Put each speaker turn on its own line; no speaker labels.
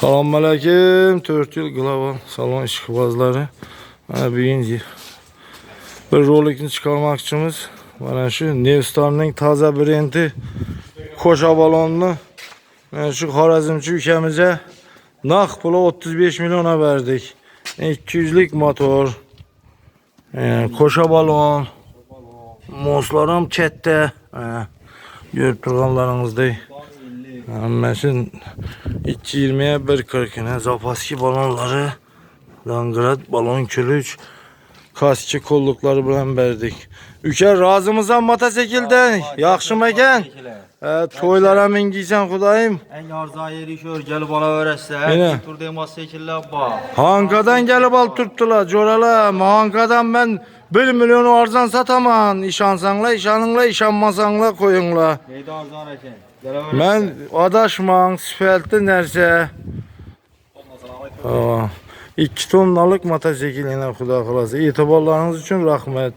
Selamünaleyküm. 4 yıl global salon işqibazları. Mana birinci bir rolikni chiqarmoq uchunmiz. Mana shu Nevstarning toza brendi ko'sha balonni mana shu Xorazmchi ukamizga naq puli 35 milliona berdik. 200lik motor. Yani ko'sha balon. Moslar ham chetda. Ha, Görüp turganlarınızdey. Hammasın 220'ye 140 ne zapaski balonları Langrat balon külüç kaski kollukları bilen verdik. Üker razımızdan motosikilden yaxşımı ekan? E, toylara mingiysen Xudayım.
En arza yeri şör gelip bana öğretse.
Yine.
Her tur demaz şekiller bak.
Hankadan gelip al tuttular corala. Hankadan ben 1 milyon arzan sataman. İşansanla, işanınla, işanmasanla koyunla.
Neydi arza arayken? Gelip
Ben adaşman, sifətli nərsə. Aa, 2 tonnalık motosikl ilə xuda xalası. İtibarlarınız üçün rəhmət.